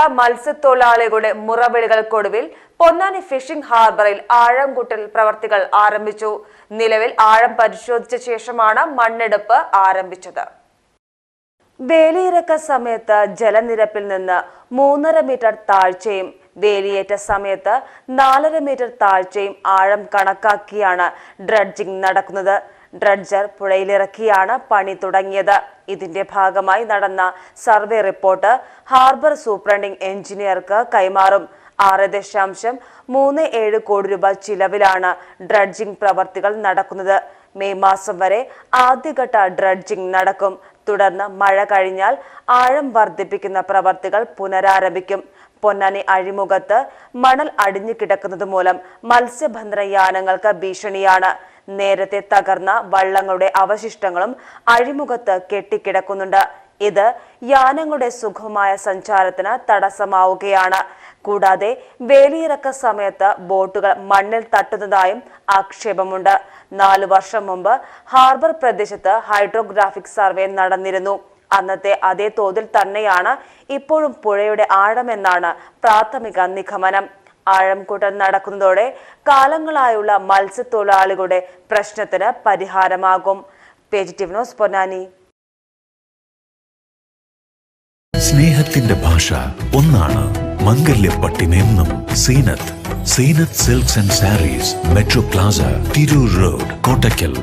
നിന്നുള്ള മത്സ്യത്തൊഴിലാളികളുടെ മുറവിളികൾക്കൊടുവിൽ പൊന്നാനി ഫിഷിംഗ് ഹാർബറിൽ ആഴം കൂട്ടൽ പ്രവർത്തികൾ ആരംഭിച്ചു. നിലവിൽ ആഴം പരിശോധിച്ച ശേഷമാണ് മണ്ണെടുപ്പ് ആരംഭിച്ചത്. വേലിയിറക്ക സമയത്ത് ജലനിരപ്പിൽ നിന്ന് മൂന്നര മീറ്റർ താഴ്ചയും വേലിയേറ്റ സമയത്ത് നാലര മീറ്റർ താഴ്ചയും ആഴം കണക്കാക്കിയാണ് ഡ്രഡ്ജിംഗ് നടക്കുന്നത്. ഡ്രഡ്ജർ പുഴയിലിറക്കിയാണ് പണി തുടങ്ങിയത്. ഇതിന്റെ ഭാഗമായി നടന്ന സർവേ റിപ്പോർട്ട് ഹാർബർ സൂപ്രണ്ടിംഗ് എഞ്ചിനീയർക്ക് കൈമാറും. ആറ് ദശാംശം മൂന്ന് ഏഴ് കോടി രൂപ ചിലവിലാണ് ഡ്രഡ്ജിംഗ് പ്രവർത്തികൾ നടക്കുന്നത്. മെയ് മാസം വരെ ആദ്യഘട്ട ഡ്രഡ്ജിംഗ് നടക്കും. തുടർന്ന് മഴ കഴിഞ്ഞാൽ ആഴം വർദ്ധിപ്പിക്കുന്ന പ്രവർത്തികൾ പുനരാരംഭിക്കും. പൊന്നാനി അഴിമുഖത്ത് മണൽ അടിഞ്ഞു കിടക്കുന്നത് മൂലം മത്സ്യബന്ധന യാനങ്ങൾക്ക് ഭീഷണിയാണ്. നേരത്തെ തകർന്ന വള്ളങ്ങളുടെ അവശിഷ്ടങ്ങളും അഴിമുഖത്ത് കെട്ടിക്കിടക്കുന്നുണ്ട്. ഇത് യാനങ്ങളുടെ സുഖമായ സഞ്ചാരത്തിന് തടസ്സമാവുകയാണ്. കൂടാതെ വേലിയിറക്ക സമയത്ത് ബോട്ടുകൾ മണ്ണിൽ തട്ടുന്നതായും ആക്ഷേപമുണ്ട്. നാലു വർഷം മുമ്പ് ഹാർബർ പ്രദേശത്ത് ഹൈഡ്രോഗ്രാഫിക് സർവേ നടന്നിരുന്നു. അന്നത്തെ അതേ തോതിൽ തന്നെയാണ് ഇപ്പോഴും പുഴയുടെ ആഴമെന്നാണ് പ്രാഥമിക നിഗമനം. ആഴം കൂട്ടൽ നടക്കുന്നതോടെ കാലങ്ങളായുള്ള മത്സ്യത്തൊഴിലാളികളുടെ പ്രശ്നത്തിന് പരിഹാരമാകും. പേജിറ്റീവ് ന്യൂസ് പൊന്നാനി. സ്നേഹത്തിന്റെ ഭാഷ ഒന്നാണ്. മംഗല്യപ്പട്ടിനെന്നും Zeenath. Zeenath silks and sarees. Metro plaza Tirur road Kottakkal.